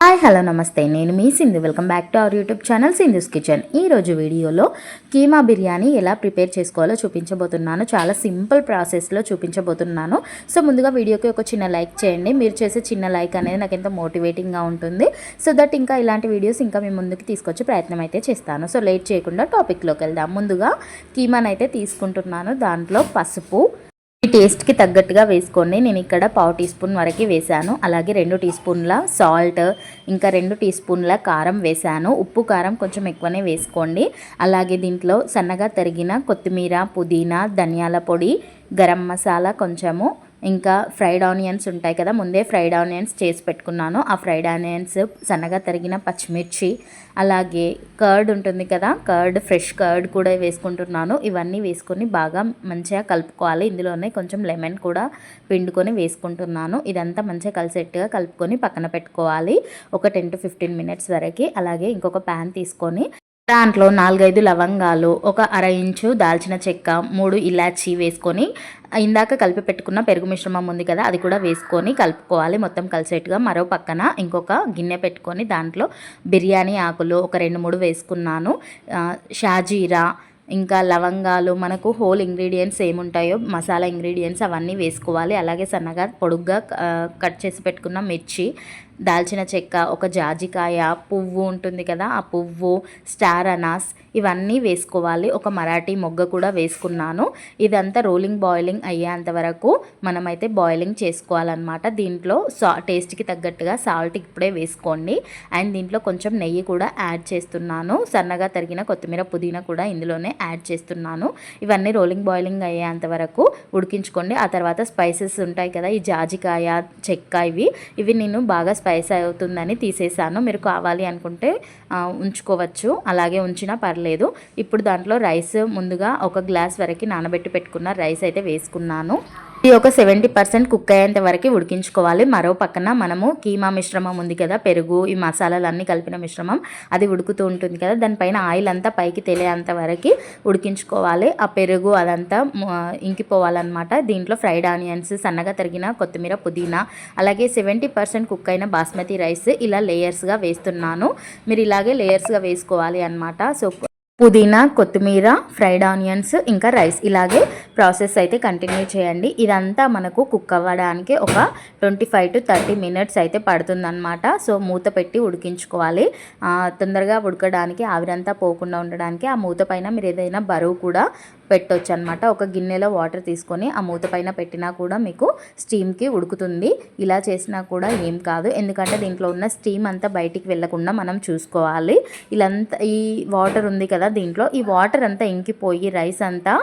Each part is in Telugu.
హాయ్ హలో నమస్తే. నేను మీ Sindhu. Welcome back to our YouTube channel Sindhu's kitchen ఈరోజు వీడియోలో కీమా బిర్యానీ ఎలా ప్రిపేర్ చేసుకోవాలో చూపించబోతున్నాను. చాలా సింపుల్ ప్రాసెస్లో చూపించబోతున్నాను. సో ముందుగా వీడియోకి ఒక చిన్న లైక్ చేయండి. మీరు చేసే చిన్న లైక్ అనేది నాకు ఎంతో మోటివేటింగ్గా ఉంటుంది. సో దట్ ఇంకా ఇలాంటి వీడియోస్ ఇంకా మీ ముందుకు తీసుకొచ్చే ప్రయత్నం అయితే చేస్తాను. సో లేట్ చేయకుండా టాపిక్లోకి వెళ్దాం. ముందుగా కీమానైతే అయితే తీసుకుంటున్నాను. దాంట్లో పసుపు ఈ టేస్ట్కి తగ్గట్టుగా వేసుకోండి. నేను ఇక్కడ పావు టీ స్పూన్ వరకు వేశాను అలాగే రెండు టీ స్పూన్ల సాల్ట్ ఇంకా రెండు టీ స్పూన్ల కారం వేశాను ఉప్పు కారం కొంచెం ఎక్కువనే వేసుకోండి. అలాగే దీంట్లో సన్నగా తరిగిన కొత్తిమీర పుదీనా ధనియాల పొడి గరం మసాలా కొంచెము ఇంకా ఫ్రైడ్ ఆనియన్స్ ఉంటాయి కదా ముందే ఫ్రైడ్ ఆనియన్స్ చేసి పెట్టుకున్నాను. ఆ ఫ్రైడ్ ఆనియన్స్ సన్నగా తరిగిన పచ్చిమిర్చి అలాగే కర్డ్ ఉంటుంది కదా కర్డ్ ఫ్రెష్ కర్డ్ కూడా వేసుకుంటున్నాను. ఇవన్నీ వేసుకొని బాగా మంచిగా కలుపుకోవాలి. ఇందులోనే కొంచెం లెమన్ కూడా పిండుకొని వేసుకుంటున్నాను. ఇదంతా మంచిగా కలిసేట్టుగా కలుపుకొని పక్కన పెట్టుకోవాలి. ఒక టెన్ టు ఫిఫ్టీన్ మినిట్స్ వరకు. అలాగే ఇంకొక ప్యాన్ తీసుకొని దాంట్లో నాలుగైదు లవంగాలు ఒక అర ఇంచు దాల్చిన చెక్క మూడు ఇలాచీ వేసుకొని ఇందాక కలిపి పెట్టుకున్న పెరుగు మిశ్రమం ఉంది కదా అది కూడా వేసుకొని కలుపుకోవాలి. మొత్తం కలిసేట్టుగా మరో పక్కన ఇంకొక గిన్నె పెట్టుకొని దాంట్లో బిర్యానీ ఆకులు ఒక రెండు మూడు వేసుకున్నాను. షాజీరా ఇంకా లవంగాలు మనకు హోల్ ఇంగ్రీడియంట్స్ ఏముంటాయో మసాలా ఇంగ్రీడియంట్స్ అవన్నీ వేసుకోవాలి. అలాగే సన్నగా పొడుగ్గా కట్ చేసి పెట్టుకున్న మిర్చి దాల్చిన చెక్క ఒక జాజికాయ పువ్వు ఉంటుంది కదా ఆ పువ్వు స్టార్ అనాస్ ఇవన్నీ వేసుకోవాలి. ఒక మరాఠీ మొగ్గ కూడా వేసుకున్నాను. ఇదంతా రోలింగ్ బాయిలింగ్ అయ్యేంత వరకు మనమైతే బాయిలింగ్ చేసుకోవాలన్నమాట. దీంట్లో సా టేస్ట్కి తగ్గట్టుగా సాల్ట్ ఇప్పుడే వేసుకోండి. అండ్ దీంట్లో కొంచెం నెయ్యి కూడా యాడ్ చేస్తున్నాను. సన్నగా తరిగిన కొత్తిమీర పుదీనా కూడా ఇందులోనే యాడ్ చేస్తున్నాను. ఇవన్నీ రోలింగ్ బాయిలింగ్ అయ్యేంత వరకు ఉడికించుకోండి. ఆ తర్వాత స్పైసెస్ ఉంటాయి కదా ఈ జాజికాయ చెక్క ఇవి. ఇవి నేను బాగా స్పైస్ అవుతుందని తీసేసాను. మీరు కావాలి అనుకుంటే ఉంచుకోవచ్చు. అలాగే ఉంచినా పర్లేదు. ఇప్పుడు దాంట్లో రైస్ ముందుగా ఒక గ్లాస్ వరకు నానబెట్టి పెట్టుకున్న రైస్ అయితే వేసుకున్నాను. ఇది ఒక సెవెంటీ పర్సెంట్ కుక్ అయ్యేంత వరకు ఉడికించుకోవాలి. మరో పక్కన మనము కీమా మిశ్రమం ఉంది కదా పెరుగు ఈ మసాలాలు అన్నీ కలిపిన మిశ్రమం అది ఉడుకుతూ ఉంటుంది కదా దానిపైన ఆయిల్ అంతా పైకి తెలియంత వరకు ఉడికించుకోవాలి. ఆ పెరుగు అదంతా ఇంకిపోవాలన్నమాట. దీంట్లో ఫ్రైడ్ ఆనియన్స్ సన్నగా తరిగిన కొత్తిమీర పుదీనా అలాగే సెవెంటీ పర్సెంట్ కుక్ అయిన బాస్మతి రైస్ ఇలా లేయర్స్గా వేస్తున్నాను. మీరు ఇలాగే లేయర్స్గా వేసుకోవాలి అనమాట సో పుదీనా కొత్తిమీర ఫ్రైడ్ ఆనియన్స్ ఇంకా రైస్. ఇలాగే ప్రాసెస్ అయితే కంటిన్యూ చేయండి. ఇదంతా మనకు కుక్ అవ్వడానికి ఒక twenty five to thirty minutes అయితే పడుతుందన్నమాట. సో మూత పెట్టి ఉడికించుకోవాలి. తొందరగా ఉడకడానికి ఆవిరంతా పోకుండా ఉండడానికి ఆ మూత పైన మీరు ఏదైనా బరువు కూడా పెట్టొచ్చు అనమాట ఒక గిన్నెలో వాటర్ తీసుకొని ఆ మూత పైన పెట్టినా కూడా మీకు స్టీమ్కి ఉడుకుతుంది. ఇలా చేసినా కూడా ఏం కాదు. ఎందుకంటే దీంట్లో ఉన్న స్టీమ్ అంతా బయటికి వెళ్ళకుండా మనం చూసుకోవాలి. ఇలాంతా ఈ వాటర్ ఉంది కదా దీంట్లో. ఈ వాటర్ అంతా ఇంకిపోయి రైస్ అంతా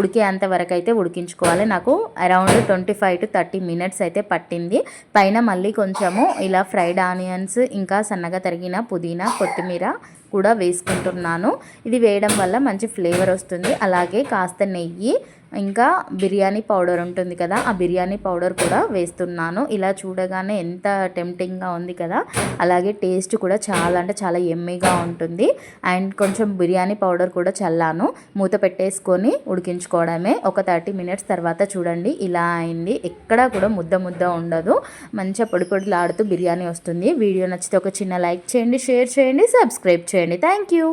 ఉడికేంత వరకు అయితే ఉడికించుకోవాలి. నాకు around twenty five to thirty minutes అయితే పట్టింది. పైన మళ్ళీ కొంచెము ఇలా ఫ్రైడ్ ఆనియన్స్ ఇంకా సన్నగా తరిగిన పుదీనా కొత్తిమీర కూడా వేసుకుంటున్నాను. ఇది వేయడం వల్ల మంచి ఫ్లేవర్ వస్తుంది. అలాగే కాస్త నెయ్యి ఇంకా బిర్యానీ పౌడర్ ఉంటుంది కదా ఆ బిర్యానీ పౌడర్ కూడా వేస్తున్నాను. ఇలా చూడగానే ఎంత టెంప్టింగ్గా ఉంది కదా అలాగే టేస్ట్ కూడా చాలా అంటే చాలా ఎమ్మీగా ఉంటుంది. అండ్ కొంచెం బిర్యానీ పౌడర్ కూడా చల్లాను. మూత పెట్టేసుకొని ఉడికించుకోవడమే. ఒక థర్టీ మినిట్స్ తర్వాత చూడండి ఇలా అయింది. ఎక్కడా కూడా ముద్ద ముద్ద ఉండదు. మంచిగా పొడి పొడిలాడుతూ బిర్యానీ వస్తుంది. వీడియో నచ్చితే ఒక చిన్న లైక్ చేయండి షేర్ చేయండి సబ్స్క్రైబ్ చేయండి. Thank you.